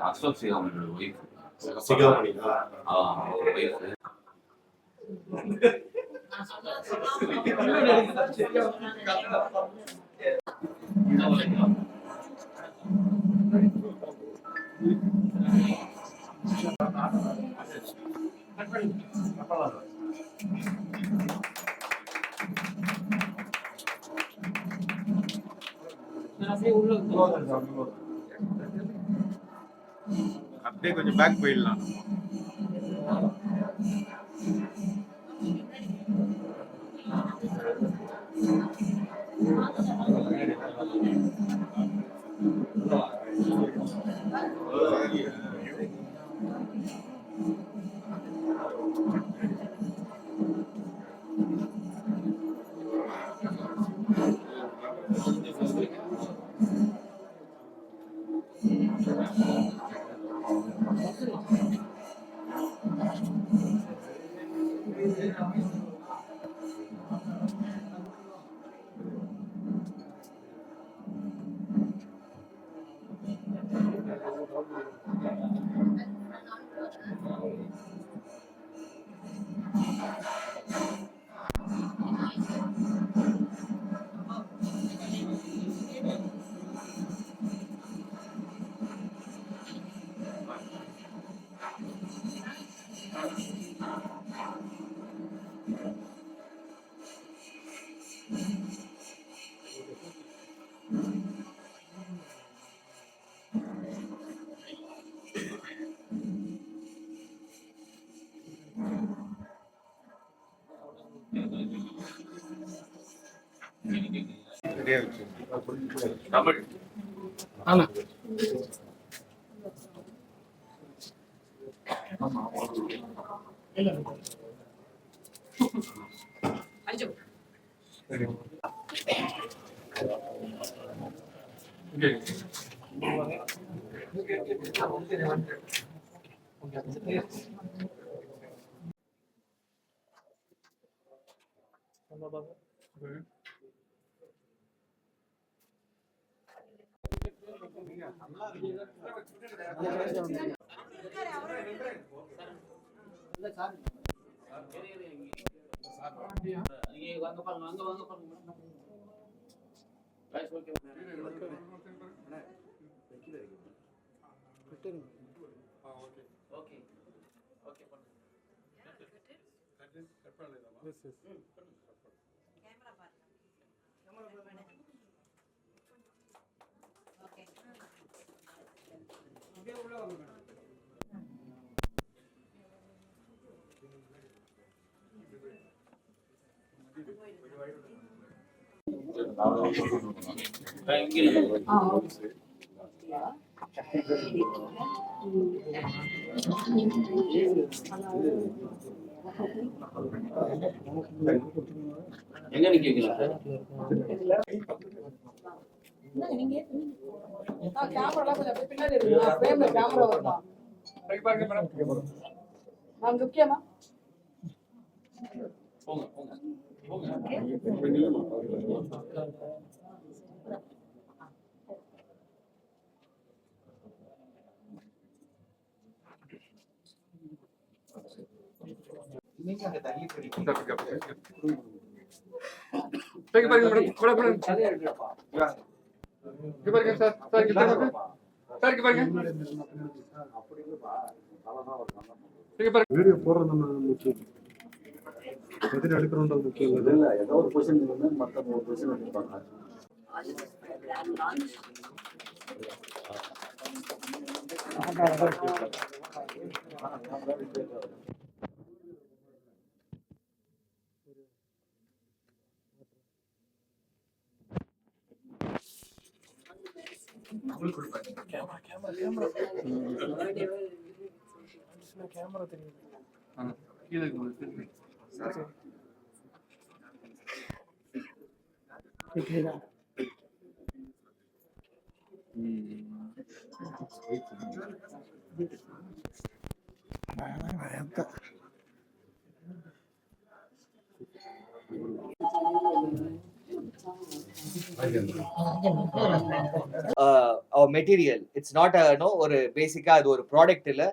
아, 수업 시간을 웨이프. 제가 보니까 아, 웨이프. அப்படியே கொஞ்சம் பேக் போயிடலாம் ரெடியா வச்சு him. Okay? தமிழ் ஆமா எங்க நிக்கிறீங்க கேமரா கொஞ்சம் அப்படியே பின்னாடி இருக்குங்களா கேமரா வருமா மேம் முக்கியமா? போங்க போங்க. போங்க பாருங்க மேடம் கூட பாருங்க இங்க பாருங்க சார் சார் இங்க பாருங்க சார் இங்க பாருங்க இங்க பாருங்க வீடியோ போடுறது முக்கியம் எதிர் எடுக்கணுன்றது முக்கியம் இல்லை. இல்ல ஏதோ ஒரு பொசிஷன் வந்து மத்த ஒரு பொசிஷன் எடுப்பாங்க கீழே இருக்கு. மெட்டீரியல் இட்ஸ் நாட் நோ ஒரு பேசிக்கா அது ஒரு ப்ராடக்ட் இல்ல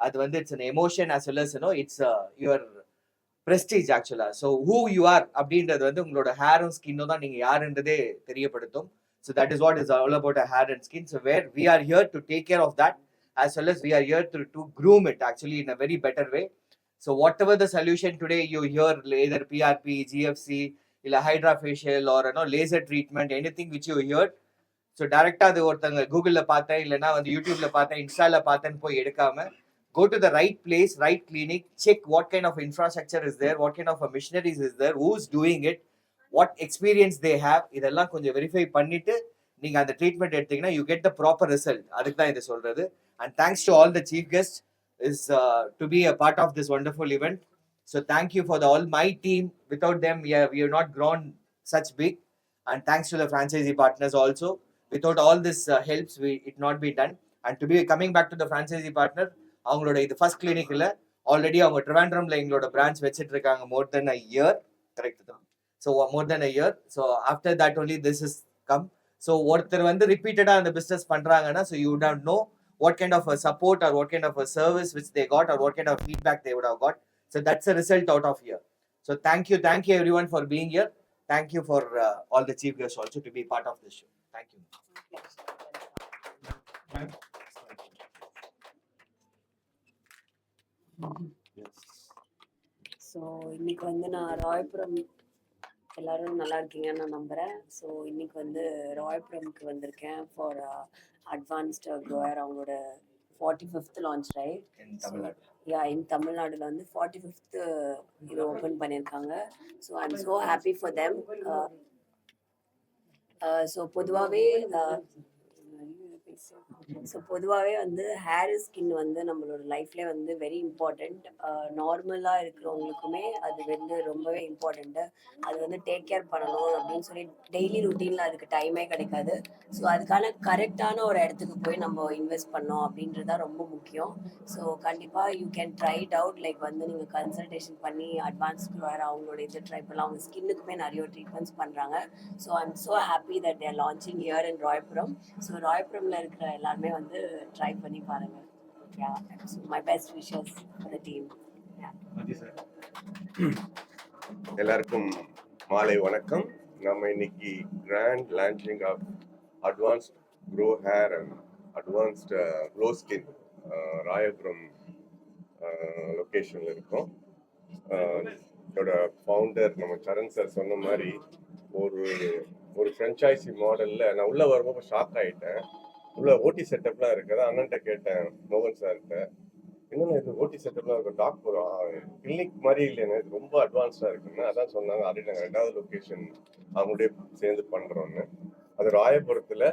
அது வந்து it's emotion as well as no it's your prestige ஆக்சுவலாக ஸோ ஹூ யூ ஆர் அப்படின்றது வந்து உங்களோட ஹேரும் ஸ்கின்னும் தான் நீங்கள் யாருன்றதே தெரியப்படுத்தும் so that is what is all about hair and skin so where we are here to take care of that as well as we are here to, to groom it actually in a very better way. So whatever the solution today you hear either PRP, GFC, hydrofacial or you know, laser treatment, anything which you hear. So டேரெக்டாக அது ஒருத்தங்க கூகுளில் பார்த்தேன் இல்லைன்னா வந்து யூடியூப்ல பார்த்தேன் இன்ஸ்டாவில் பார்த்தேன்னு போய் எடுக்காமல் go to the right place right clinic check what kind of infrastructure is there what kind of machineries is there who is doing it what experience they have இதெல்லாம் கொஞ்சம் வெரிஃபை பண்ணிட்டு நீங்க அந்த ட்ரீட்மெண்ட் எடுத்தீங்கன்னா you get the proper result அதுக்கு தான் இதை சொல்றது. And thanks to all the chief guest is to be a part of this wonderful event so thank you for the all my team without them we have not grown such big and thanks to the franchisee partners also without all this helps helps we it not be done. And to be coming back to the franchisee அவங்களோட இது first clinic இல்ல already அவங்க ட்ரிவாண்ட்ரம்ல எங்களோட branch வச்சிட்டு இருக்காங்க more than a year correct தான் so more than a year so after that only this is come so ஒருத்தர் வந்து ரிப்பீட்டடா அந்த பிசினஸ் பண்றாங்கன்னா so you don't know what kind of support or what kind of service which they got or what kind of feedback they would have got so that's a result out of here so thank you thank you everyone for being here thank you for all the chief guest also to be part of this show thank you so இன்னைக்கு வந்து நான் ராயபுரம் எல்லாரும் நல்லா இருக்கீங்கன்னு நான் நம்புகிறேன் so இன்னைக்கு வந்து ராயபுரம்க்கு வந்திருக்கேன் ஃபார் அட்வான்ஸ்டு க்ரோயர் அவங்களோட forty fifth launch right. Yeah in தமிழ்நாடுல வந்து ஃபார்ட்டி ஃபிஃப்த்து இது ஓப்பன் பண்ணியிருக்காங்க. So I am so happy for them so பொதுவாகவே ஸோ பொதுவாகவே வந்து ஹேர் ஸ்கின் வந்து நம்மளோட லைஃப்ல வந்து வெரி இம்பார்ட்டண்ட் நார்மலாக இருக்கிறவங்களுக்குமே அது வந்து ரொம்பவே இம்பார்ட்டண்ட்டு அது வந்து டேக் கேர் பண்ணணும் அப்படின்னு சொல்லி டெய்லி ருட்டீனில் அதுக்கு டைமே கிடைக்காது. ஸோ அதுக்கான கரெக்டான ஒரு இடத்துக்கு போய் நம்ம இன்வெஸ்ட் பண்ணோம் அப்படின்றது தான் ரொம்ப முக்கியம். ஸோ கண்டிப்பாக you can try it out like வந்து நீங்கள் கன்சல்டேஷன் பண்ணி அட்வான்ஸ்க்கு வேறு அவங்களோட இது ட்ரை பண்ணலாம். அவங்க ஸ்கின்னுக்குமே நிறைய ட்ரீட்மெண்ட்ஸ் பண்ணுறாங்க so I am so happy that their launching here in Royapuram so ராயபுரமில் இருக்கிற எல்லாருமே வந்து ட்ரை பண்ணி பாருங்கள் yeah so my best wishes for the team எல்லாருக்கும் மாலை வணக்கம். நம்ம இன்னைக்கு grand launching of advanced grow hair and advanced glow skin Royapuram லொக்கேஷனில் இருக்கோம். இதோட ஃபவுண்டர் நம்ம சரண் சார் சொன்ன மாதிரி ஒரு ஒரு ஃப்ரெஞ்சைசி மாடலில் நான் உள்ளே வரும்போது ஷாக் ஆகிட்டேன் உள்ள ஓடி செட்டப்லாம் இருக்குது. அண்ணன்ட்ட கேட்டேன் மோகன் சார்கிட்ட என்னென்ன இது ஓடி செட்டப்லாம் இருக்கும் டாக்டர் கிளினிக் மாதிரி இல்லைங்க இது ரொம்ப அட்வான்ஸ்டாக இருக்குன்னு. அதான் சொன்னாங்க ஆல்ரெடி நாங்கள் ரெண்டாவது லொக்கேஷன் அவங்களுடைய சேர்ந்து பண்ணுறோன்னு அது ராயபுரத்தில்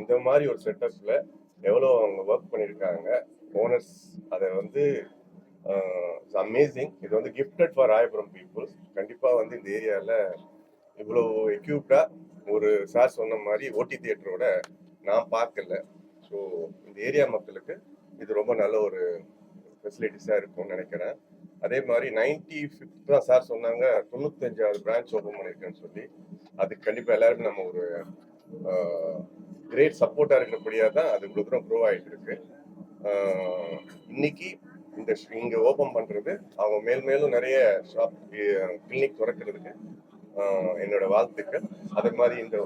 இந்த மாதிரி ஒரு செட்டப்பில் எவ்வளோ அவங்க ஒர்க் பண்ணியிருக்காங்க. ஓனர்ஸ் அதை வந்து அமேசிங் இது வந்து கிஃப்டட் ஃபார் ராயபுரம் பீப்புள்ஸ் கண்டிப்பாக வந்து இந்த ஏரியாவில் இவ்வளோ எக்யூப்டாக ஒரு சார் சொன்ன மாதிரி ஓடி தியேட்டரோட நான் பார்க்கல. ஸோ இந்த ஏரியா மக்களுக்கு இது ரொம்ப நல்ல ஒரு ஃபெசிலிட்டிஸாக இருக்கும்னு நினைக்கிறேன். அதே மாதிரி நைன்டி ஃபிஃப்த் தான் சார் சொன்னாங்க. தொண்ணூத்தஞ்சாவது பிரான்ச் ஓப்பன் பண்ணியிருக்கேன்னு சொல்லி. அதுக்கு கண்டிப்பாக எல்லாருமே நம்ம ஒரு கிரேட் சப்போர்ட்டாக இருக்கிறபடியாக தான். அது இவ்வளோ தூரம் க்ரோ ஆகிட்டு இருக்கு. இன்னைக்கு இந்த இங்கே ஓப்பன் பண்ணுறது அவங்க மேல் மேலும் நிறைய ஷாப் கிளினிக் திறக்கிறதுக்கு என்னோட வாழ்த்துக்கள். அதே மாதிரி இந்த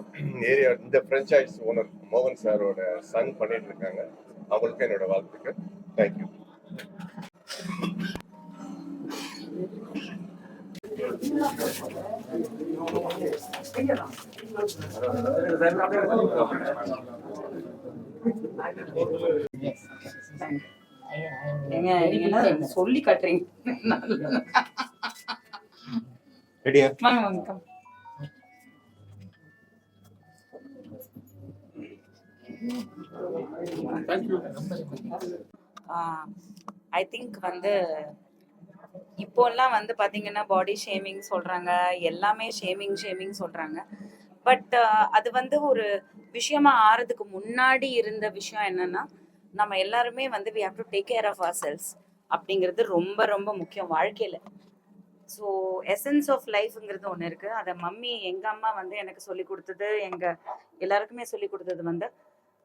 ஏரியா இந்த ஃப்ரெஞ்சைஸ் ஓனர் மோகன் சாரோட சன் பண்ணிட்டு இருக்காங்க. அவங்களுக்கு என்னோட வாழ்த்துக்கள். தேங்க்யூ நீங்க சொல்லி காட்டுறீங்க? ரெடியா. ஐ திங்க் வந்து இப்போல்லாம் வந்து பாத்தீங்கன்னா பாடி ஷேமிங் சொல்றாங்க எல்லாமே ஷேமிங் ஷேமிங் சொல்றாங்க. பட் அது வந்து ஒரு விஷயமா ஆறதுக்கு முன்னாடி இருந்த விஷயம் என்னன்னா நம்ம எல்லாருமே வந்து we have to take care of ourselves அப்படிங்கிறது ரொம்ப ரொம்ப முக்கியம் வாழ்க்கையில். ஸோ எசன்ஸ் ஆஃப் லைஃப்ங்கிறது ஒன்று இருக்குது அதை மம்மி எங்கள் அம்மா வந்து எனக்கு சொல்லி கொடுத்தது எங்கள் எல்லாருக்குமே சொல்லி கொடுத்தது வந்து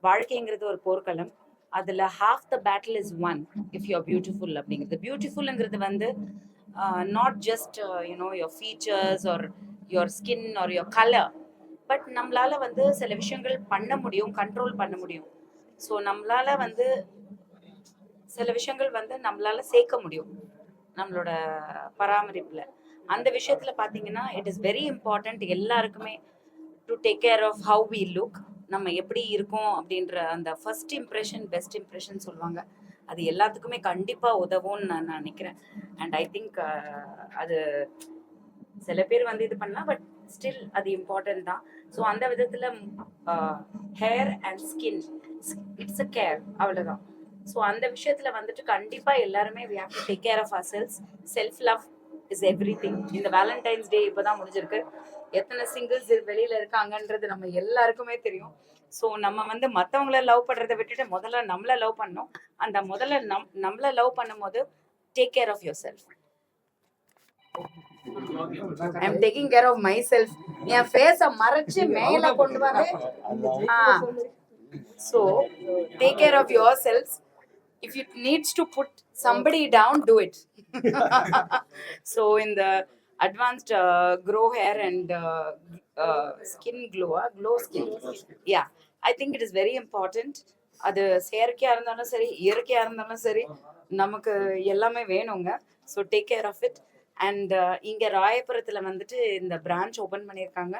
வாழ்க்கைங்கிறது ஒரு போர்க்களம். அதில் half the battle is won if you beautiful அப்படிங்கிறது. பியூட்டிஃபுல்லுங்கிறது வந்து not just you know your features or your skin or your colour but நம்மளால வந்து சில விஷயங்கள் பண்ண முடியும் கண்ட்ரோல் பண்ண முடியும். ஸோ நம்மளால வந்து சில விஷயங்கள் வந்து நம்மளால சேர்க்க முடியும். நம்மளோட பராமரிப்புல. அந்த விஷயத்துல பாத்தீங்கன்னா இட் இஸ் வெரி இம்பார்ட்டன்ட் எல்லாருக்குமே to take care of how we look நம்ம எப்படி இருக்கோம் அப்படின்ற அந்த ஃபர்ஸ்ட் இம்ப்ரெஷன் பெஸ்ட் இம்ப்ரெஷன் சொல்லுவாங்க. அது எல்லாத்துக்குமே கண்டிப்பா உதவும்னு நான் நினைக்கிறேன். அண்ட் ஐ திங்க் அது சில பேர் வந்து இது பண்ணலாம் பட் ஸ்டில் அது இம்பார்ட்டன்ட் தான். ஸோ அந்த விதத்தில் hair uh, and skin it's a care அவ்வளோதான் ஸோ அந்த விஷயத்தில் வந்துட்டு கண்டிப்பாக எல்லாருமே we have to take care of ourselves self love is everything இந்த வேலண்டைன்ஸ் டே இப்போ தான் முடிஞ்சிருக்கு. எத்தனை சிங்கிள்ஸ் வெளியில் இருக்காங்கன்றது நம்ம எல்லாருக்குமே தெரியும். ஸோ நம்ம வந்து மற்றவங்கள லவ் பண்ணுறதை விட்டுட்டு முதல்ல நம்மளை லவ் பண்ணோம் அந்த முதல்ல நம் நம்மளை லவ் பண்ணும்போது take care of yourself I am taking care of myself என் ஃபேஸை மறைச்சு மேல கொண்டு வர so take care of yourself if you needs to put somebody down to it so இந்த advanced grow hair and skin க்ளோவா glow skin yeah I think it is very important அது செயற்கையாக இருந்தாலும் சரி இயற்கையாக இருந்தாலும் சரி நமக்கு எல்லாமே வேணுங்க. So take care of it and இங்கே ராயபுரத்தில் வந்துட்டு இந்த பிரான்ச் ஓப்பன் பண்ணியிருக்காங்க.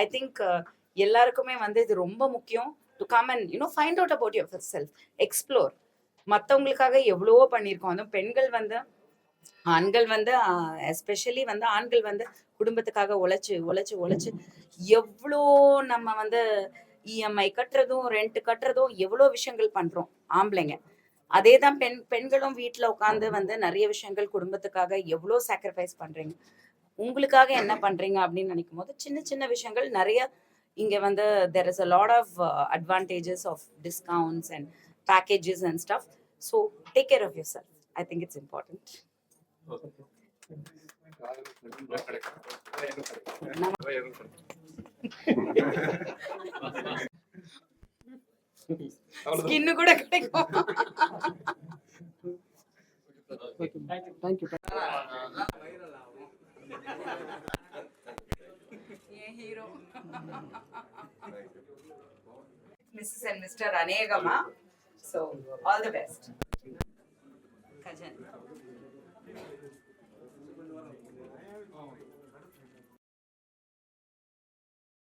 ஐ திங்க் எல்லாருக்குமே வந்து இது ரொம்ப முக்கியம். To come and you know find out about yourself explore மற்றவங்களுக்காக எவ்வளவோ பண்ணியிருக்கோம். அதுவும் பெண்கள் வந்து ஆண்கள் வந்து எஸ்பெஷலி வந்து ஆண்கள் வந்து குடும்பத்துக்காக உழைச்சு உழைச்சு உழைச்சு எவ்வளோ நம்ம வந்து இஎம்ஐ கட்டுறதும் ரெண்ட் கட்டுறதும் எவ்வளோ விஷயங்கள் பண்றோம். ஆம்பளைங்க. அதே தான் பெண் பெண்களும் வீட்டில் உட்காந்து வந்து நிறைய விஷயங்கள் குடும்பத்துக்காக எவ்வளோ சாக்ரிஃபைஸ் பண்றீங்க. உங்களுக்காக என்ன பண்றீங்க அப்படின்னு நினைக்கும் போது சின்ன சின்ன விஷயங்கள் நிறைய இங்க வந்து there is a lot of advantages of discounts and packages and stuff so take care of yourself I think it's important skin கூட கிடைக்கும் என் hero missus and mister So all the best. Kajan.